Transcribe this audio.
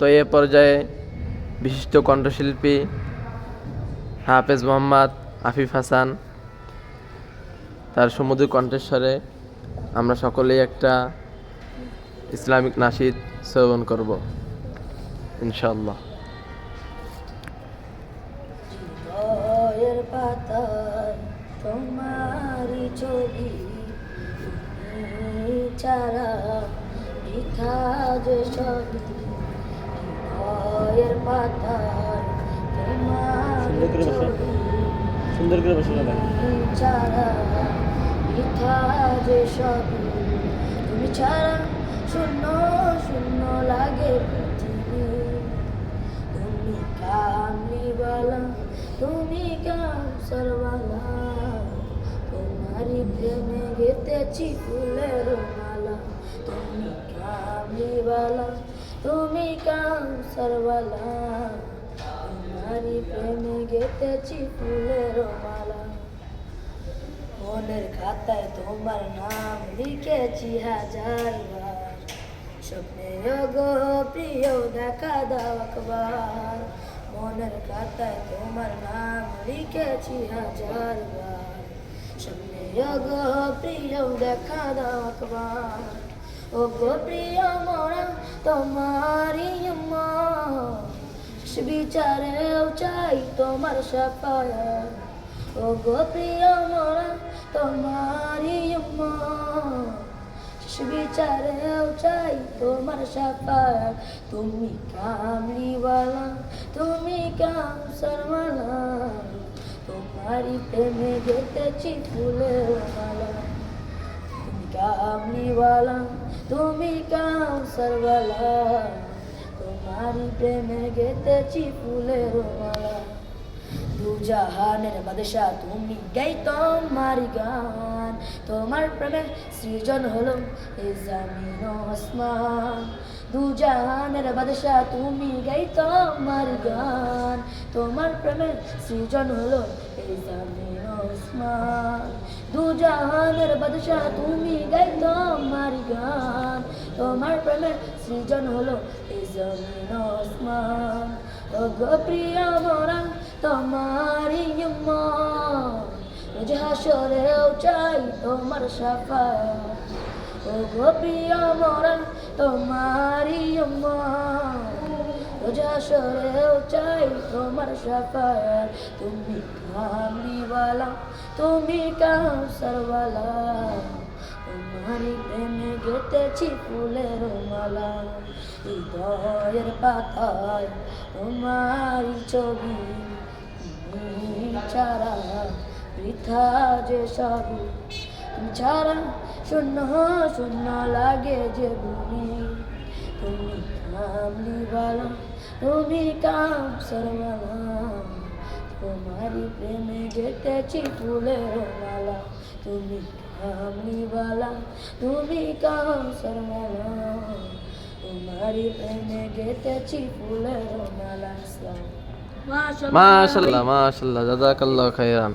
তো এ পর্যায়ে বিশিষ্ট কণ্ঠশিল্পী হাফেজ মোহাম্মদ আফিফ হাসান, তার সমুদ্র কণ্ঠেশ্বরে আমরা সকলেই একটা ইসলামিক নাশিদ শ্রবণ করব ইনশাল্লাহ তোমারই ছবি যে তোমারই ছবি। সুন্দর করে বসে ছাড়া বৃথা যে তুমি ছাড়া শূন্য শূন্য লাগে পৃথিবী। তুমি কামলিওয়ালা তুমি কামসারওয়ালা। তোমারই প্রেমে গেতেছি ফুলের মালা। তুমি কামলিওয়ালা তুমি কামসারওয়ালা তোমারই প্রেমে গেতেছি ফুলের মালা। মনের খাতায় তোমার নাম লিখেছি হাজার বার। স্বপ্নে গো প্রিয় দেখা দাও একবার। মনের খাতায় তোমার নাম লিখেছি হাজার বার। স্বপ্নে গো প্রিয় দেখা দাও একবার। ও গো প্রিয় তোমারই বিচারেও চাই তোমার সাফায়াত ও গো প্রিয় মোরা, তোমারই মা বিচারেও চাই তোমার সাফায়াত তুমি কামলিওয়ালা, তুমি কাম কামসারওয়ালা। তোমারই প্রেমে গেতেছি ফুলের মালা। তুমি কামলিওয়ালা তুমি কাম কামসারওয়ালা তোমারই প্রেমে গেতেছি ফুলের মালা। দু জাহানের বাদশা, তুমি গাই তোমার গান। তোমার প্রেমে সৃজন হলো এই জামিন আসমান দু জাহানের বাদশা, তুমি গাই তোমার গান। তোমার প্রেমে সৃজন হলো এই জামিন আসমান জাহানের বাদশা তুমি গাই তোমার গান। তোমার প্রেমে সৃজন হলো এই জমিন আসমান। ও গো প্রিয় মোরা, তোমারই রোজ হাসরেও চাই তোমার ও গো প্রিয় মোরা, তোমারই মা রোজ হাসরেও চাই তোমার সাফায়াত। তুমি কামলিওয়ালা, তুমি কাউসারওয়ালা। তোমারই প্রেমে গেতেছি ফুলের মালা। হৃদয়ের পাতায় তোমারই ছবি। ছাড়া বৃথা যে সবই। ছাড়া শূন্য শূন্য লাগে যে ভূমি। তুমি কামলিওয়ালা তুমি কাম সরওয়ালা তোমারি প্রেমে গেতেছি ফুলের মালা। তুমি কামলিওয়ালা তুমি কাম সরওয়ালা তোমারি প্রেমে গেতেছি ফুলের মালা। মাশাল্লাহ মাশাল্লাহ জাজাকাল্লাহ খাইরান।